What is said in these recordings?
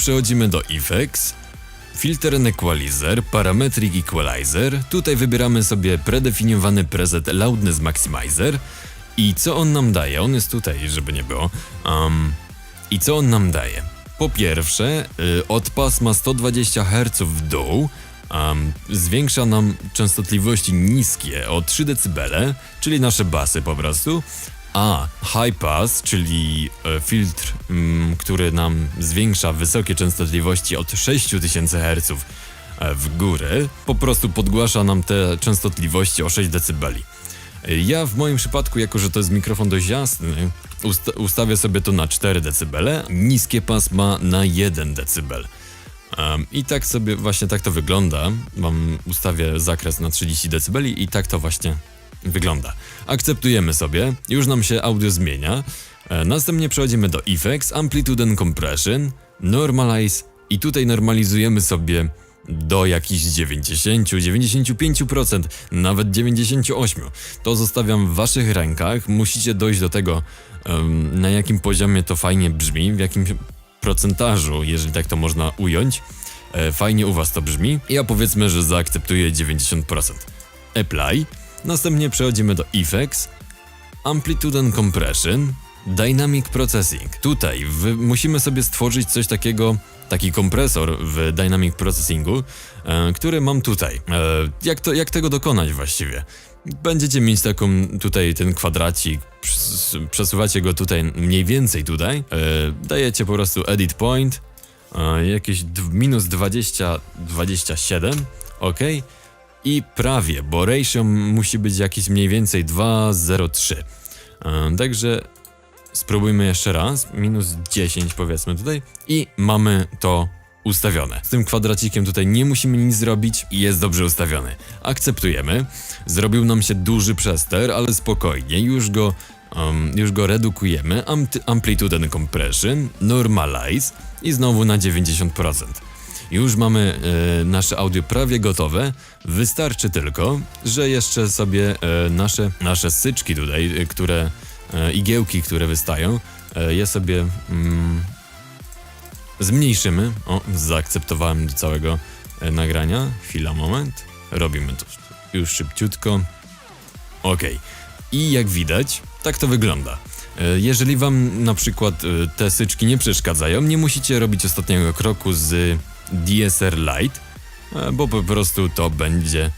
Przechodzimy do Effects, Filter Equalizer, Parametric Equalizer. Tutaj wybieramy sobie predefiniowany preset Loudness Maximizer. I co on nam daje? On jest tutaj, żeby nie było. Um, I co on nam daje? Po pierwsze, y, od pasma 120 Hz w dół um, zwiększa nam częstotliwości niskie o 3 dB, czyli nasze basy po prostu. A high pass, czyli e, filtr, mm, który nam zwiększa wysokie częstotliwości od 6000 Hz e, w górę, po prostu podgłasza nam te częstotliwości o 6 dB. E, Ja w moim przypadku, jako że to jest mikrofon dość jasny, usta- ustawię sobie to na 4 dB, niskie pasma na 1 dB. Um, I tak sobie właśnie tak to wygląda. Mam ustawię zakres na 30 dB i tak to właśnie wygląda. Akceptujemy sobie, już nam się audio zmienia. E, następnie przechodzimy do Effects, Amplitude and Compression, Normalize i tutaj normalizujemy sobie do jakichś 90, 95%, nawet 98%. To zostawiam w waszych rękach. Musicie dojść do tego, na jakim poziomie to fajnie brzmi, w jakim procentażu, jeżeli tak to można ująć. E, Fajnie u was to brzmi. Ja powiedzmy, że zaakceptuję 90%. Apply. Następnie przechodzimy do Effects, Amplitude and Compression, Dynamic Processing. Tutaj musimy sobie stworzyć coś takiego, taki kompresor w Dynamic Processingu, e, który mam tutaj. E, jak, to, jak tego dokonać właściwie? Będziecie mieć taką tutaj ten kwadracik, przes- przesuwacie go tutaj mniej więcej tutaj, e, dajecie po prostu edit point, e, jakieś minus 20, 27, ok? I prawie, bo ratio musi być jakieś mniej więcej 2,03. E, Także spróbujmy jeszcze raz, minus 10 powiedzmy tutaj i mamy to ustawione. Z tym kwadracikiem tutaj nie musimy nic zrobić i jest dobrze ustawiony. Akceptujemy. Zrobił nam się duży przester, ale spokojnie, już go, um, już go redukujemy. Ampli- Amplitude and Compression, Normalize i znowu na 90%. Już mamy e, nasze audio prawie gotowe. Wystarczy tylko, że jeszcze sobie e, nasze, nasze syczki tutaj, e, które e, igiełki, które wystają, e, je sobie mm, zmniejszymy. O, zaakceptowałem do całego e, nagrania. Chwila, moment. Robimy to już szybciutko. Ok. I jak widać, tak to wygląda. Jeżeli wam na przykład te syczki nie przeszkadzają, nie musicie robić ostatniego kroku z DSR Lite, bo po prostu to będzie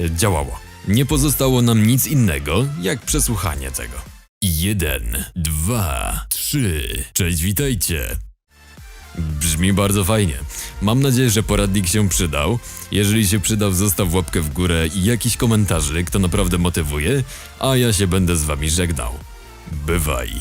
e, działało. Nie pozostało nam nic innego, jak przesłuchanie tego. Jeden, dwa, trzy. Cześć, witajcie. Brzmi bardzo fajnie. Mam nadzieję, że poradnik się przydał. Jeżeli się przydał, zostaw łapkę w górę i jakiś komentarzyk, to naprawdę motywuje, a ja się będę z wami żegnał. Bywaj.